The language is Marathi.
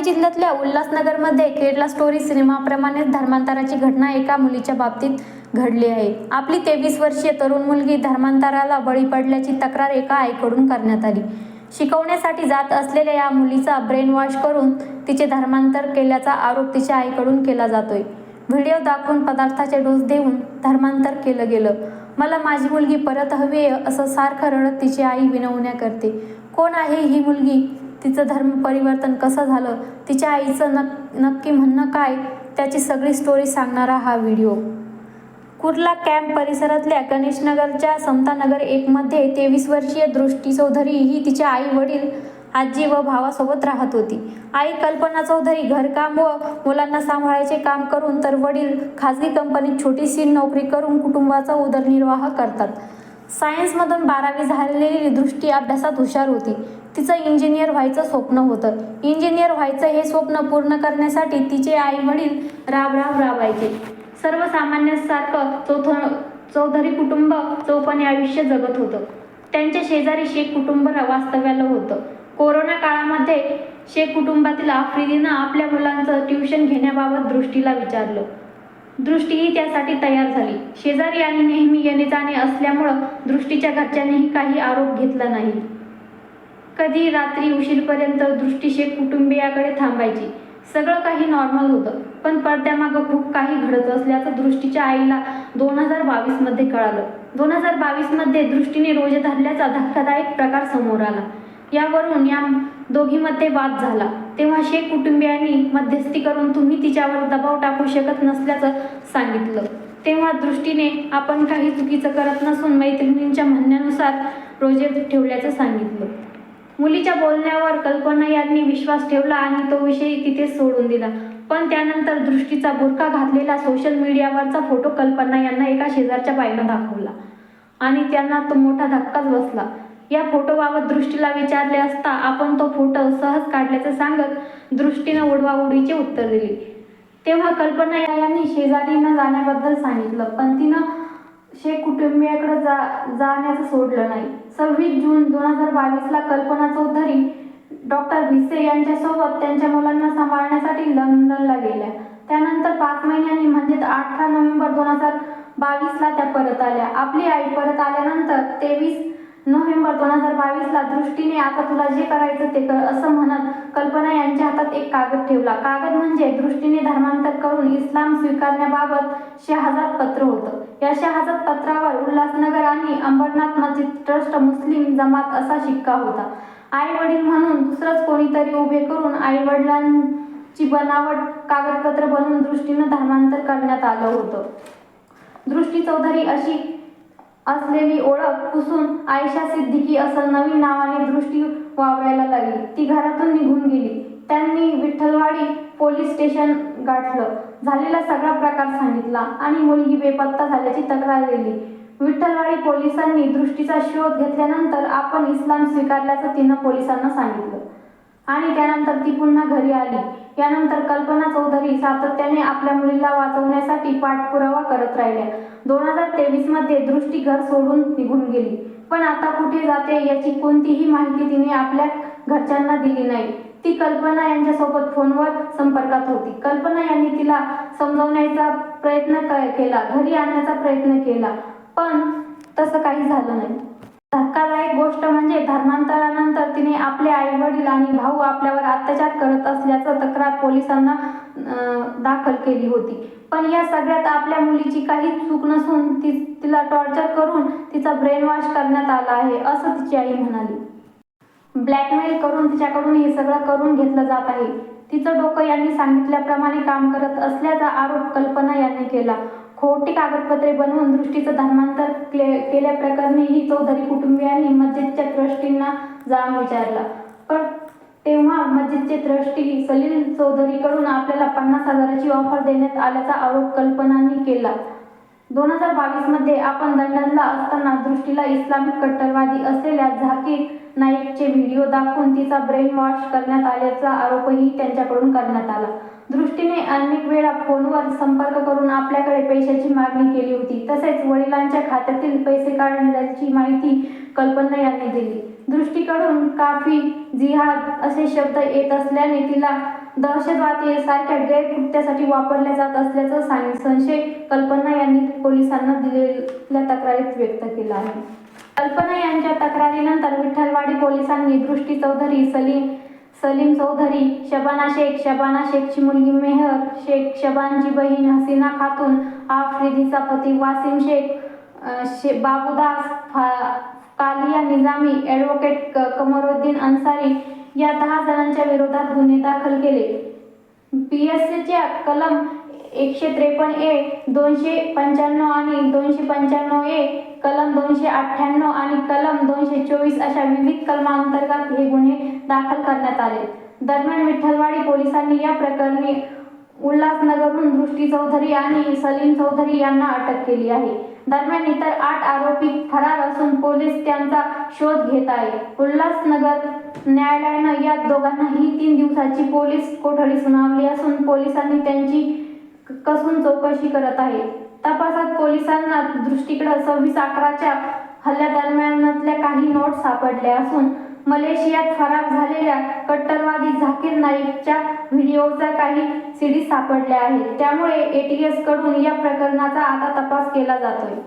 ठाणे जिल्ह्यातल्या उल्हासनगरमध्ये केरला स्टोरी सिनेमाप्रमाणेच धर्मांतराची घटना एका मुलीच्या बाबतीत घडली आहे. आपली तेवीस वर्षीय तरुण मुलगी धर्मांतराला बळी पडल्याची तक्रार एका आईकडून करण्यात आली. शिकवण्यासाठी जात असलेल्या या मुलीचा ब्रेन वॉश करून तिचे धर्मांतर केल्याचा आरोप तिच्या आईकडून केला जातोय. व्हिडिओ दाखवून पदार्थाचे डोस देऊन धर्मांतर केलं गेलं. मला माझी मुलगी परत हवी आहे असं सारखं रडत तिची आई विनवण्या करते. कोण आहे ही मुलगी? तिचं धर्म परिवर्तन कसं झालं तिच्या आईचं नक नक्की म्हणणं काय त्याची सगळी स्टोरी सांगणारा हा व्हिडिओ कुर्ला कॅम्प परिसरातल्या गणेशनगरच्या समतानगर एकमध्ये तेवीस वर्षीय दृष्टी चौधरी ही तिच्या आई वडील आजी व भावासोबत राहत होती. आई कल्पना चौधरी घरकाम व मुलांना सांभाळायचे काम करून तर वडील खाजगी कंपनीत छोटीशी नोकरी करून कुटुंबाचा उदरनिर्वाह करतात. सायन्समधून बारावी झालेली दृष्टी अभ्यासात हुशार होती. तिचं इंजिनियर व्हायचं स्वप्न होतं. इंजिनियर व्हायचं हे स्वप्न पूर्ण करण्यासाठी तिचे आई वडील राब राब राबायचे. सर्वसामान्यांसारखं चौथ चौधरी कुटुंब चौपणे आयुष्य जगत होतं. त्यांच्या शेजारी शेख कुटुंब वास्तव्याला होतं. कोरोना काळामध्ये शेख कुटुंबातील आफ्रिदीनं आपल्या मुलांचं ट्युशन घेण्याबाबत दृष्टीला विचारलं. दृष्टीही त्यासाठी तयार झाली. शेजारी आणि नेहमी येणे जाणे असल्यामुळं दृष्टीच्या घरच्यांनीही काही आरोप घेतला नाही. कधी रात्री उशीरपर्यंत दृष्टीशे कुटुंबियाकडे थांबायची. सगळं काही नॉर्मल होतं. पण पडद्यामागं खूप काही घडत असल्याचं दृष्टीच्या आईला दोन हजार बावीसमध्ये कळालं. दोन हजार बावीसमध्ये दृष्टीने रोजे धरल्याचा धक्कादायक प्रकार समोर आला. यावरून या दोघीमध्ये वाद झाला. तेव्हा शेख कुटुंबियांनी मध्यस्थी करून तुम्ही तिच्यावर दबाव टाकू शकत नसल्याचं सांगितलं. तेव्हा दृष्टीने आपण काही चुकीचं करत नसून मैत्रिणींच्या म्हणण्यानुसार रोजे ठेवल्याचं सांगितलं. मुलीच्या बोलण्यावर कल्पना यांनी विश्वास ठेवला आणि तो विषय तिथेच सोडून दिला. पण त्यानंतर दृष्टीचा बुरखा घातलेला सोशल मीडियावरचा फोटो कल्पना यांना एका शेजारच्या बाईनं दाखवला. आणि त्यांना तो मोठा धक्काच बसला. या फोटोबाबत दृष्टीला विचारले असता आपण तो फोटो सहज काढल्याचं सांगत दृष्टीनं उडवाउडीचे उत्तर दिले. तेव्हा कल्पना यांनी शेजारीनं जाण्याबद्दल सांगितलं पण तिनं शेख कुटुंबियाकडे जा जाण्याचं सोडलं नाही. सव्वीस जून दोन हजार बावीसला कल्पना चौधरी डॉक्टर भिसे यांच्यासोबत त्यांच्या मुलांना सांभाळण्यासाठी लंडनला गेल्या. त्यानंतर पाच महिन्यांनी म्हणजे अठरा नोव्हेंबर दोन हजार बावीसला त्या परत आल्या. आपली आई परत आल्यानंतर तेवीस नोव्हेंबर दोन हजार बावीसला दृष्टीने आता तुला जे करायचं ते कर असं म्हणत कल्पना यांच्या हातात एक कागद ठेवला. कागद म्हणजे दृष्टीने धर्मांतर करून इस्लाम स्वीकारण्याबाबत शहाजात पत्र होतं. या शहाजात पत्रावर उल्हासनगर आणि अंबरनाथ मस्जिद ट्रस्ट मुस्लिम जमात असा शिक्का होता. आई वडील म्हणून दुसरंच कोणीतरी उभे करून आई वडिलांची बनावट कागदपत्र बनवून दृष्टीनं धर्मांतर करण्यात आलं होतं. दृष्टी चौधरी अशी असलेली ओळख पुसून आयशा सिद्दीकी असं नवीन नावाने दृष्टी वावरायला लागली. ती घरातून निघून गेली. त्यांनी विठ्ठलवाडी पोलीस स्टेशन गाठलं. झालेला सगळा प्रकार सांगितला आणि मुलगी बेपत्ता झाल्याची तक्रार दिली. विठ्ठलवाडी पोलिसांनी दृष्टीचा शोध घेतल्यानंतर आपण इस्लाम स्वीकारल्याचं तिनं पोलिसांना सांगितलं. आणि त्यानंतर ती पुन्हा घरी आली. यानंतर कल्पना चौधरी सातत्याने आपल्या मुलीला वाचवण्यासाठी पाठपुरावा करत राहिल्या. दोन हजार तेवीसमध्ये दृष्टी घर सोडून निघून गेली. पण आता कुठे जाते याची कोणतीही माहिती तिने आपल्या घरच्यांना दिली नाही. ती कल्पना यांच्यासोबत फोनवर संपर्कात होती. कल्पना यांनी तिला समजवण्याचा प्रयत्न केला. घरी आणण्याचा प्रयत्न केला. पण तसं काही झालं नाही. धक्कादायक गोष्ट म्हणजे धर्मांतरानंतर तिने आपले आई वडील आणि भाऊ आपल्यावर अत्याचार करत असल्याचं तक्रार पोलिसांना दाखल केली होती. पण या सगळ्यात आपल्या मुलीची काहीच चूक नसून ती तिला टॉर्चर करून तिचा ब्रेन वॉश करण्यात आला आहे असं तिची आई म्हणाली. ब्लॅकमेल करून तिच्याकडून हे सगळं करून घेतलं जात आहे. तिचं डोकं यांनी सांगितल्याप्रमाणे काम करत असल्याचा आरोप कल्पना यांनी केला. खोटी कागदपत्रे बनवून दृष्टीचं धर्मांतर क्ले- केल्याप्रकरणी ही चौधरी कुटुंबियांनी मस्जिदच्या ट्रस्टींना जाऊन विचारला. पण तेव्हा मस्जिदचे ट्रस्टी सलील चौधरीकडून आपल्याला पन्नास हजाराची ऑफर देण्यात आल्याचा आरोप कल्पनांनी केला. दोन हजार बावीसमध्ये आपण लंडनला असताना दृष्टीला इस्लामिक कट्टरवादी असलेल्या झाकीर नाईकचे व्हिडिओ दाखवून तिचा ब्रेन वॉश करण्यात आल्याचा आरोपही त्यांच्याकडून करण्यात आला. दृष्टी अनेक वेळा फोनवर संपर्क करून आपल्याकडे पैशाची मागणी केली होती. तसेच वडिलांच्या खात्यातील पैसे काढण्याची माहिती कल्पना यांनी दिली. दृष्टीकडून काफी जिहाद असे शब्द येत असल्याने तिला दहशतवादी सारख्या गैरकृत्यासाठी वापरल्या जात असल्याचं सांग संशय कल्पना यांनी पोलिसांना दिलेल्या तक्रारीत व्यक्त केला आहे. कल्पना यांच्या तक्रारीनंतर विठ्ठलवाडी पोलिसांनी दृष्टी चौधरी सलीम सलीम चौधरी शबाना शेख शबाना शेखची मुलगी मेहर शेख शबानची बहीण हसीना खातून आफ्रिदीचा पती वासिम शेख शे बाबूदास फा कालिया निजामी ॲडव्होकेट क- कमरुद्दीन अन्सारी या दहा जणांच्या विरोधात गुन्हे दाखल केले. पी एस सीच्या कलम एकशे त्रेपन्न ए दोनशे पंच्याण्णव आणि दोनशे पंच्याण्णव ए कलम दोनशे अठ्ठ्याण्णव आणि कलम दोनशे चोवीस अशा विविध कलमांतर्गत हे गुन्हे दाखल करण्यात आले. दरम्यान विठ्ठलवाडी पोलिसांनी या प्रकरणी उल्हासनगरहून दृष्टी चौधरी आणि सलीम चौधरी यांना अटक केली आहे. दरम्यान इतर आठ आरोपी फरार असून पोलीस त्यांचा शोध घेत आहे. उल्हासनगर न्यायालयानं या दोघांनाही तीन दिवसाची पोलीस कोठडी सुनावली असून पोलिसांनी त्यांची कसून चौकशी करत आहे. तपासात पोलिसांना दृष्टीकडे सव्वीस अकराच्या हल्ल्यादरम्यानातल्या काही नोट सापडल्या असून मलेशियात फरार झालेल्या कट्टरवादी झाकीर नाईकच्या व्हिडिओचा काही सीडी सापडल्या आहेत. त्यामुळे एटीएसकडून या प्रकरणाचा आता तपास केला जातोय.